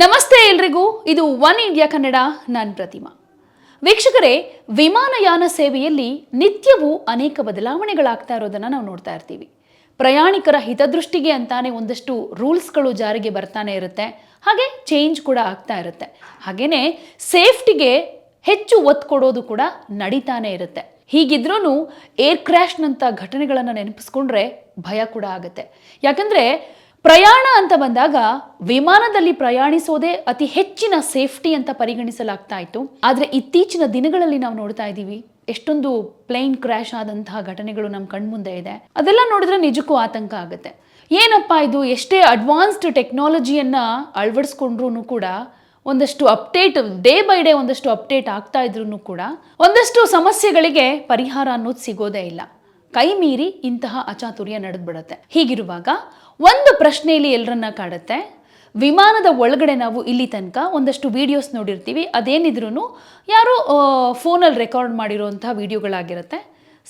ನಮಸ್ತೆ ಎಲ್ರಿಗೂ. ಇದು ಒನ್ ಇಂಡಿಯಾ ಕನ್ನಡ, ನಾನು ಪ್ರತಿಮಾ. ವೀಕ್ಷಕರೇ, ವಿಮಾನಯಾನ ಸೇವೆಯಲ್ಲಿ ನಿತ್ಯವೂ ಅನೇಕ ಬದಲಾವಣೆಗಳಾಗ್ತಾ ಇರೋದನ್ನು ನಾವು ನೋಡ್ತಾ ಇರ್ತೀವಿ. ಪ್ರಯಾಣಿಕರ ಹಿತದೃಷ್ಟಿಗೆ ಅಂತಾನೆ ಒಂದಷ್ಟು ರೂಲ್ಸ್ಗಳು ಜಾರಿಗೆ ಬರ್ತಾನೆ ಇರುತ್ತೆ. ಹಾಗೆ ಚೇಂಜ್ ಕೂಡ ಆಗ್ತಾ ಇರುತ್ತೆ. ಹಾಗೇನೆ ಸೇಫ್ಟಿಗೆ ಹೆಚ್ಚು ಒತ್ತು ಕೊಡೋದು ಕೂಡ ನಡೀತಾನೆ ಇರುತ್ತೆ. ಹೀಗಿದ್ರೂ ಏರ್ ಕ್ರ್ಯಾಶ್ನಂಥ ಘಟನೆಗಳನ್ನು ನೆನಪಿಸ್ಕೊಂಡ್ರೆ ಭಯ ಕೂಡ ಆಗುತ್ತೆ. ಯಾಕಂದ್ರೆ ಪ್ರಯಾಣ ಅಂತ ಬಂದಾಗ ವಿಮಾನದಲ್ಲಿ ಪ್ರಯಾಣಿಸೋದೇ ಅತಿ ಹೆಚ್ಚಿನ ಸೇಫ್ಟಿ ಅಂತ ಪರಿಗಣಿಸಲಾಗ್ತಾ ಇತ್ತು. ಆದರೆ ಇತ್ತೀಚಿನ ದಿನಗಳಲ್ಲಿ ನಾವು ನೋಡ್ತಾ ಇದ್ದೀವಿ, ಎಷ್ಟೊಂದು ಪ್ಲೇನ್ ಕ್ರ್ಯಾಶ್ ಆದಂತಹ ಘಟನೆಗಳು ನಮ್ಮ ಕಣ್ಮುಂದೆ ಇದೆ. ಅದೆಲ್ಲ ನೋಡಿದ್ರೆ ನಿಜಕ್ಕೂ ಆತಂಕ ಆಗುತ್ತೆ. ಏನಪ್ಪ ಇದು? ಎಷ್ಟೇ ಅಡ್ವಾನ್ಸ್ಡ್ ಟೆಕ್ನಾಲಜಿಯನ್ನ ಅಳವಡಿಸ್ಕೊಂಡ್ರೂ ಕೂಡ, ಒಂದಷ್ಟು ಅಪ್ಡೇಟ್ ಡೇ ಬೈ ಡೇ ಒಂದಷ್ಟು ಅಪ್ಡೇಟ್ ಆಗ್ತಾ ಇದ್ರು ಕೂಡ, ಒಂದಷ್ಟು ಸಮಸ್ಯೆಗಳಿಗೆ ಪರಿಹಾರ ಅನ್ನೋದು ಸಿಗೋದೇ ಇಲ್ಲ. ಕೈ ಮೀರಿ ಇಂತಹ ಅಚಾತುರ್ಯ ನಡೆದ್ಬಿಡತ್ತೆ. ಹೀಗಿರುವಾಗ ಒಂದು ಪ್ರಶ್ನೆಯಲ್ಲಿ ಎಲ್ಲರನ್ನ ಕಾಡುತ್ತೆ. ವಿಮಾನದ ಒಳಗಡೆ ನಾವು ಇಲ್ಲಿ ತನಕ ಒಂದಷ್ಟು ವಿಡಿಯೋಸ್ ನೋಡಿರ್ತೀವಿ. ಅದೇನಿದ್ರೂ ಯಾರೋ ಫೋನಲ್ಲಿ ರೆಕಾರ್ಡ್ ಮಾಡಿರೋಂಥ ವಿಡಿಯೋಗಳಾಗಿರುತ್ತೆ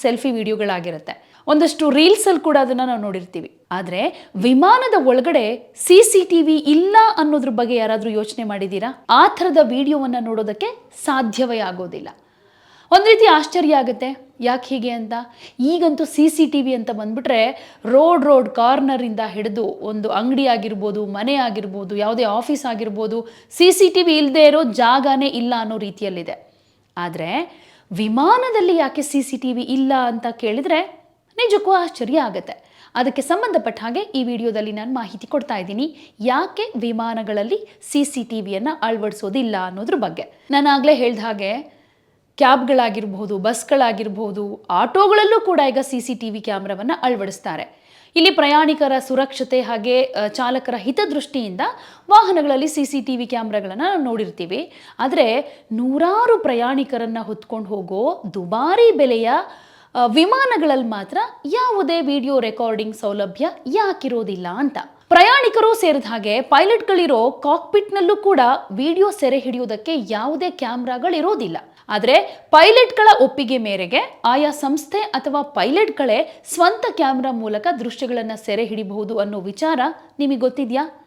ಸೆಲ್ಫಿ ವಿಡಿಯೋಗಳಾಗಿರುತ್ತೆ ಒಂದಷ್ಟು ರೀಲ್ಸಲ್ಲಿ ಕೂಡ ಅದನ್ನು ನಾವು ನೋಡಿರ್ತೀವಿ. ಆದರೆ ವಿಮಾನದ ಒಳಗಡೆ ಸಿ ಸಿ ಟಿ ವಿ ಇಲ್ಲ ಅನ್ನೋದ್ರ ಬಗ್ಗೆ ಯಾರಾದರೂ ಯೋಚನೆ ಮಾಡಿದ್ದೀರಾ? ಆ ಥರದ ವಿಡಿಯೋವನ್ನು ನೋಡೋದಕ್ಕೆ ಸಾಧ್ಯವೇ ಆಗೋದಿಲ್ಲ. ಒಂದು ರೀತಿ ಆಶ್ಚರ್ಯ ಆಗುತ್ತೆ. ಯಾಕೆ ಹೀಗೆ ಅಂತ? ಈಗಂತೂ ಸಿ ಸಿ ಟಿ ವಿ ಅಂತ ಬಂದ್ಬಿಟ್ರೆ ರೋಡ್ ರೋಡ್ ಕಾರ್ನರಿಂದ ಹಿಡಿದು ಒಂದು ಅಂಗಡಿ ಆಗಿರ್ಬೋದು, ಮನೆ ಆಗಿರ್ಬೋದು, ಯಾವುದೇ ಆಫೀಸ್ ಆಗಿರ್ಬೋದು, ಸಿ ಸಿ ಟಿ ವಿ ಇಲ್ಲದೆ ಇರೋ ಜಾಗನೇ ಇಲ್ಲ ಅನ್ನೋ ರೀತಿಯಲ್ಲಿದೆ. ಆದರೆ ವಿಮಾನದಲ್ಲಿ ಯಾಕೆ ಸಿ ಸಿ ಟಿ ವಿ ಇಲ್ಲ ಅಂತ ಕೇಳಿದರೆ ನಿಜಕ್ಕೂ ಆಶ್ಚರ್ಯ ಆಗುತ್ತೆ. ಅದಕ್ಕೆ ಸಂಬಂಧಪಟ್ಟ ಹಾಗೆ ಈ ವಿಡಿಯೋದಲ್ಲಿ ನಾನು ಮಾಹಿತಿ ಕೊಡ್ತಾ ಇದ್ದೀನಿ. ಯಾಕೆ ವಿಮಾನಗಳಲ್ಲಿ ಸಿ ಸಿ ಟಿ ವಿಯನ್ನು ಅಳವಡಿಸೋದಿಲ್ಲ ಅನ್ನೋದ್ರ ಬಗ್ಗೆ. ನಾನು ಆಗಲೇ ಹೇಳ್ದ ಹಾಗೆ ಕ್ಯಾಬ್ಗಳಾಗಿರ್ಬೋದು, ಬಸ್ಗಳಾಗಿರ್ಬೋದು, ಆಟೋಗಳಲ್ಲೂ ಕೂಡ ಈಗ ಸಿ ಸಿ ಟಿ ವಿ ಕ್ಯಾಮ್ರಾವನ್ನು ಅಳವಡಿಸ್ತಾರೆ. ಇಲ್ಲಿ ಪ್ರಯಾಣಿಕರ ಸುರಕ್ಷತೆ ಹಾಗೆ ಚಾಲಕರ ಹಿತದೃಷ್ಟಿಯಿಂದ ವಾಹನಗಳಲ್ಲಿ ಸಿ ಸಿ ಟಿ ವಿ ಕ್ಯಾಮ್ರಾಗಳನ್ನು ನೋಡಿರ್ತೀವಿ. ಆದರೆ ನೂರಾರು ಪ್ರಯಾಣಿಕರನ್ನು ಹೊತ್ಕೊಂಡು ಹೋಗೋ ದುಬಾರಿ ಬೆಲೆಯ ವಿಮಾನಗಳಲ್ಲಿ ಮಾತ್ರ ಯಾವುದೇ ವಿಡಿಯೋ ರೆಕಾರ್ಡಿಂಗ್ ಸೌಲಭ್ಯ ಯಾಕಿರೋದಿಲ್ಲ ಅಂತ. ಪ್ರಯಾಣಿಕರು ಸೇರಿದ ಹಾಗೆ ಪೈಲಟ್ಗಳಿರೋ ಕಾಕ್ಪಿಟ್ನಲ್ಲೂ ಕೂಡ ವಿಡಿಯೋ ಸೆರೆ ಹಿಡಿಯೋದಕ್ಕೆ ಯಾವುದೇ ಕ್ಯಾಮ್ರಾಗಳಿರೋದಿಲ್ಲ. ಆದರೆ ಪೈಲಟ್ಗಳ ಒಪ್ಪಿಗೆ ಮೇರೆಗೆ ಆಯಾ ಸಂಸ್ಥೆ ಅಥವಾ ಪೈಲಟ್ಗಳೇ ಸ್ವಂತ ಕ್ಯಾಮ್ರಾ ಮೂಲಕ ದೃಶ್ಯಗಳನ್ನು ಸೆರೆ ಹಿಡಿಬಹುದು ಅನ್ನೋ ವಿಚಾರ ನಿಮಗೆ ಗೊತ್ತಿದೆಯಾ?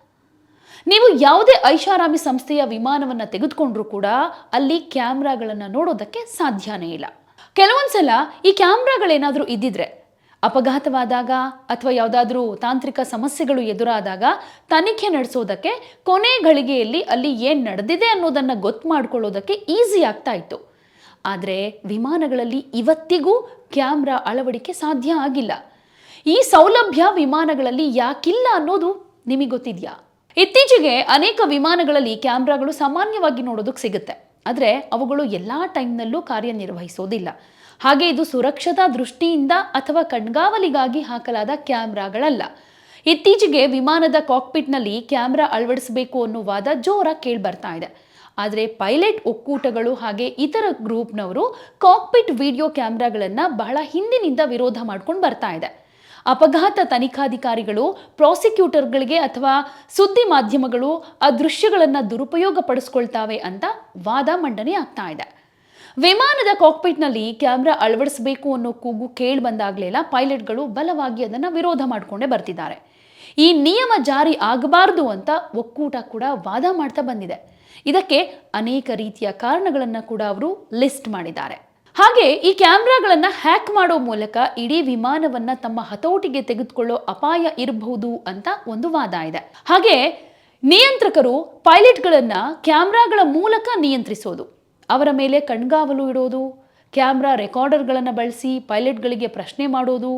ನೀವು ಯಾವುದೇ ಐಷಾರಾಮಿ ಸಂಸ್ಥೆಯ ವಿಮಾನವನ್ನು ತೆಗೆದುಕೊಂಡ್ರೂ ಕೂಡ ಅಲ್ಲಿ ಕ್ಯಾಮ್ರಾಗಳನ್ನು ನೋಡೋದಕ್ಕೆ ಸಾಧ್ಯನೇ ಇಲ್ಲ. ಕೆಲವೊಂದ್ಸಲ ಈ ಕ್ಯಾಮ್ರಾಗಳೇನಾದರೂ ಇದ್ದಿದ್ರೆ ಅಪಘಾತವಾದಾಗ ಅಥವಾ ಯಾವುದಾದ್ರೂ ತಾಂತ್ರಿಕ ಸಮಸ್ಯೆಗಳು ಎದುರಾದಾಗ ತನಿಖೆ ನಡೆಸೋದಕ್ಕೆ ಕೊನೆ ಗಳಿಗೆಯಲ್ಲಿ ಅಲ್ಲಿ ಏನು ನಡೆದಿದೆ ಅನ್ನೋದನ್ನು ಗೊತ್ತು ಮಾಡ್ಕೊಳ್ಳೋದಕ್ಕೆ ಈಸಿ ಆಗ್ತಾ ಇತ್ತು. ಆದರೆ ವಿಮಾನಗಳಲ್ಲಿ ಇವತ್ತಿಗೂ ಕ್ಯಾಮ್ರಾ ಅಳವಡಿಕೆ ಸಾಧ್ಯ ಆಗಿಲ್ಲ. ಈ ಸೌಲಭ್ಯ ವಿಮಾನಗಳಲ್ಲಿ ಯಾಕಿಲ್ಲ ಅನ್ನೋದು ನಿಮಗೆ ಗೊತ್ತಿದೆಯಾ? ಇತ್ತೀಚೆಗೆ ಅನೇಕ ವಿಮಾನಗಳಲ್ಲಿ ಕ್ಯಾಮ್ರಾಗಳು ಸಾಮಾನ್ಯವಾಗಿ ನೋಡೋದಕ್ಕೆ ಸಿಗುತ್ತೆ. ಆದರೆ ಅವುಗಳು ಎಲ್ಲ ಟೈಮ್ನಲ್ಲೂ ಕಾರ್ಯನಿರ್ವಹಿಸೋದಿಲ್ಲ. ಹಾಗೆ ಇದು ಸುರಕ್ಷತಾ ದೃಷ್ಟಿಯಿಂದ ಅಥವಾ ಕಣ್ಗಾವಲಿಗಾಗಿ ಹಾಕಲಾದ ಕ್ಯಾಮ್ರಾಗಳಲ್ಲ. ಇತ್ತೀಚೆಗೆ ವಿಮಾನದ ಕಾಕ್ಪಿಟ್ನಲ್ಲಿ ಕ್ಯಾಮ್ರಾ ಅಳವಡಿಸಬೇಕು ಅನ್ನೋ ವಾದ ಜೋರಾಗಿ ಕೇಳಿ ಬರ್ತಾ ಇದೆ ಆದರೆ ಪೈಲಟ್ ಒಕ್ಕೂಟಗಳು ಹಾಗೆ ಇತರ ಗ್ರೂಪ್ನವರು ಕಾಕ್ಪಿಟ್ ವಿಡಿಯೋ ಕ್ಯಾಮ್ರಾಗಳನ್ನು ಬಹಳ ಹಿಂದಿನಿಂದ ವಿರೋಧ ಮಾಡ್ಕೊಂಡು ಬರ್ತಾ ಇದೆ ಅಪಘಾತ ತನಿಖಾಧಿಕಾರಿಗಳು, ಪ್ರಾಸಿಕ್ಯೂಟರ್ಗಳಿಗೆ ಅಥವಾ ಸುದ್ದಿ ಮಾಧ್ಯಮಗಳು ಆ ದೃಶ್ಯಗಳನ್ನು ದುರುಪಯೋಗ ಪಡಿಸ್ಕೊಳ್ತಾವೆ ಅಂತ ವಾದ ಮಂಡನೆ ಆಗ್ತಾ ಇದೆ. ವಿಮಾನದ ಕಾಕ್ಪಿಟ್ನಲ್ಲಿ ಕ್ಯಾಮ್ರಾ ಅಳವಡಿಸಬೇಕು ಅನ್ನೋ ಕೂಗು ಕೇಳಿ ಬಂದಾಗಲೆಲ್ಲ ಪೈಲಟ್ಗಳು ಬಲವಾಗಿ ಅದನ್ನು ವಿರೋಧ ಮಾಡಿಕೊಂಡೇ ಬರ್ತಿದ್ದಾರೆ. ಈ ನಿಯಮ ಜಾರಿ ಆಗಬಾರ್ದು ಅಂತ ಒಕ್ಕೂಟ ಕೂಡ ವಾದ ಮಾಡ್ತಾ ಬಂದಿದೆ. ಇದಕ್ಕೆ ಅನೇಕ ರೀತಿಯ ಕಾರಣಗಳನ್ನು ಕೂಡ ಅವರು ಲಿಸ್ಟ್ ಮಾಡಿದ್ದಾರೆ. ಹಾಗೆ ಈ ಕ್ಯಾಮ್ರಾಗಳನ್ನು ಹ್ಯಾಕ್ ಮಾಡೋ ಮೂಲಕ ಇಡೀ ವಿಮಾನವನ್ನ ತಮ್ಮ ಹತೋಟಿಗೆ ತೆಗೆದುಕೊಳ್ಳೋ ಅಪಾಯ ಇರಬಹುದು ಅಂತ ಒಂದು ವಾದ ಇದೆ. ಹಾಗೆ ನಿಯಂತ್ರಕರು ಪೈಲಟ್ಗಳನ್ನು ಕ್ಯಾಮ್ರಾಗಳ ಮೂಲಕ ನಿಯಂತ್ರಿಸೋದು. ಅವರ ಮೇಲೆ ಕಣ್ಗಾವಲು ಇಡೋದು, ಕ್ಯಾಮ್ರಾ ರೆಕಾರ್ಡರ್ಗಳನ್ನು ಬಳಸಿ ಪೈಲಟ್ಗಳಿಗೆ ಪ್ರಶ್ನೆ ಮಾಡೋದು,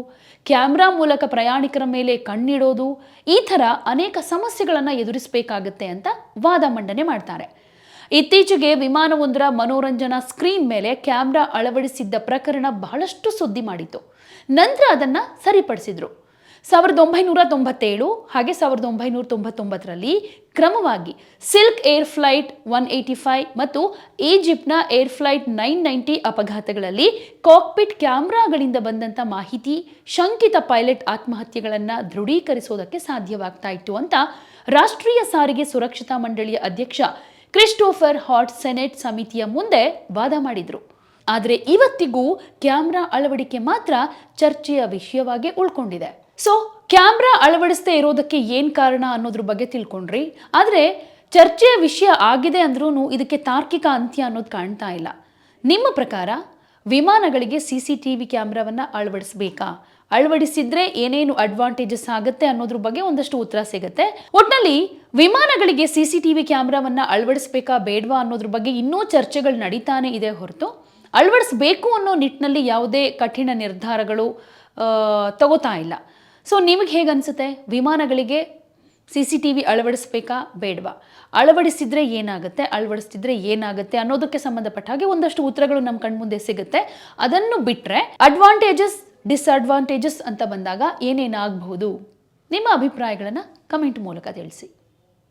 ಕ್ಯಾಮ್ರಾ ಮೂಲಕ ಪ್ರಯಾಣಿಕರ ಮೇಲೆ ಕಣ್ಣಿಡೋದು, ಈ ಥರ ಅನೇಕ ಸಮಸ್ಯೆಗಳನ್ನು ಎದುರಿಸಬೇಕಾಗತ್ತೆ ಅಂತ ವಾದ ಮಂಡನೆ ಮಾಡ್ತಾರೆ. ಇತ್ತೀಚೆಗೆ ವಿಮಾನವೊಂದರ ಮನೋರಂಜನಾ ಸ್ಕ್ರೀನ್ ಮೇಲೆ ಕ್ಯಾಮ್ರಾ ಅಳವಡಿಸಿದ್ದ ಪ್ರಕರಣ ಬಹಳಷ್ಟು ಸುದ್ದಿ ಮಾಡಿತು ನಂತರ ಅದನ್ನು ಸರಿಪಡಿಸಿದ್ರು. ಸಾವಿರದ ಒಂಬೈನೂರ ತೊಂಬತ್ತೇಳು ಹಾಗೆ ಸಾವಿರದ ಒಂಬೈನೂರ ತೊಂಬತ್ತೊಂಬತ್ತರಲ್ಲಿ ಕ್ರಮವಾಗಿ silk air flight one eighty five ಮತ್ತು ಈಜಿಪ್ಟ್ನ ಏರ್ ಫ್ಲೈಟ್ ನೈನ್ ನೈಂಟಿ ಅಪಘಾತಗಳಲ್ಲಿ ಕಾಕ್ಪಿಟ್ ಕ್ಯಾಮ್ರಾಗಳಿಂದ ಬಂದಂಥ ಮಾಹಿತಿ, ಶಂಕಿತ ಪೈಲಟ್ ಆತ್ಮಹತ್ಯೆಗಳನ್ನು ದೃಢೀಕರಿಸೋದಕ್ಕೆ ಸಾಧ್ಯವಾಗ್ತಾ ಇತ್ತು ಅಂತ ರಾಷ್ಟ್ರೀಯ ಸಾರಿಗೆ ಸುರಕ್ಷತಾ ಮಂಡಳಿಯ ಅಧ್ಯಕ್ಷ ಕ್ರಿಸ್ಟೋಫರ್ ಹಾಟ್ ಸೆನೆಟ್ ಸಮಿತಿಯ ಮುಂದೆ ವಾದ ಮಾಡಿದ್ರು. ಆದರೆ ಇವತ್ತಿಗೂ ಕ್ಯಾಮ್ರಾ ಅಳವಡಿಕೆ ಮಾತ್ರ ಚರ್ಚೆಯ ವಿಷಯವಾಗಿ ಉಳ್ಕೊಂಡಿದೆ. ಸೊ ಕ್ಯಾಮ್ರಾ ಅಳವಡಿಸದೇ ಇರೋದಕ್ಕೆ ಏನು ಕಾರಣ ಅನ್ನೋದ್ರ ಬಗ್ಗೆ ತಿಳ್ಕೊಂಡ್ರಿ. ಆದರೆ ಚರ್ಚೆಯ ವಿಷಯ ಆಗಿದೆ ಅಂದ್ರೂ ಇದಕ್ಕೆ ತಾರ್ಕಿಕ ಅಂತ್ಯ ಅನ್ನೋದು ಕಾಣ್ತಾ ಇಲ್ಲ. ನಿಮ್ಮ ಪ್ರಕಾರ ವಿಮಾನಗಳಿಗೆ ಸಿ ಸಿ ಟಿ ವಿ ಕ್ಯಾಮ್ರಾವನ್ನು ಅಳವಡಿಸಬೇಕಾ? ಅಳವಡಿಸಿದ್ರೆ ಏನೇನು ಅಡ್ವಾಂಟೇಜಸ್ ಆಗುತ್ತೆ ಅನ್ನೋದ್ರ ಬಗ್ಗೆ ಒಂದಷ್ಟು ಉತ್ತರ ಸಿಗುತ್ತೆ. ಒಟ್ನಲ್ಲಿ ವಿಮಾನಗಳಿಗೆ ಸಿ ಸಿ ಟಿ ವಿ ಕ್ಯಾಮ್ರಾವನ್ನು ಅಳವಡಿಸಬೇಕಾ ಬೇಡವಾ ಅನ್ನೋದ್ರ ಬಗ್ಗೆ ಇನ್ನೂ ಚರ್ಚೆಗಳು ನಡೀತಾನೆ ಇದೆ ಹೊರತು. ಅಳವಡಿಸಬೇಕು ಅನ್ನೋ ನಿಟ್ಟಿನಲ್ಲಿ ಯಾವುದೇ ಕಠಿಣ ನಿರ್ಧಾರಗಳು ತಗೋತಾ ಇಲ್ಲ. ಸೊ ನಿಮಗೆ ಹೇಗೆ ಅನಿಸುತ್ತೆ? ವಿಮಾನಗಳಿಗೆ ಸಿ ಸಿ ಟಿ ವಿ ಅಳವಡಿಸ್ಬೇಕಾ ಬೇಡವಾ? ಅಳವಡಿಸಿದ್ರೆ ಏನಾಗುತ್ತೆ? ಅಳವಡಿಸ್ತಿದ್ರೆ ಏನಾಗುತ್ತೆ ಅನ್ನೋದಕ್ಕೆ ಸಂಬಂಧಪಟ್ಟ ಹಾಗೆ ಒಂದಷ್ಟು ಉತ್ತರಗಳು ನಮ್ಮ ಕಣ್ಮುಂದೆ ಸಿಗುತ್ತೆ. ಅದನ್ನು ಬಿಟ್ಟರೆ ಅಡ್ವಾಂಟೇಜಸ್ ಡಿಸ್ಅಡ್ವಾಂಟೇಜಸ್ ಅಂತ ಬಂದಾಗ ಏನೇನಾಗಬಹುದು? ನಿಮ್ಮ ಅಭಿಪ್ರಾಯಗಳನ್ನು ಕಮೆಂಟ್ ಮೂಲಕ ತಿಳಿಸಿ.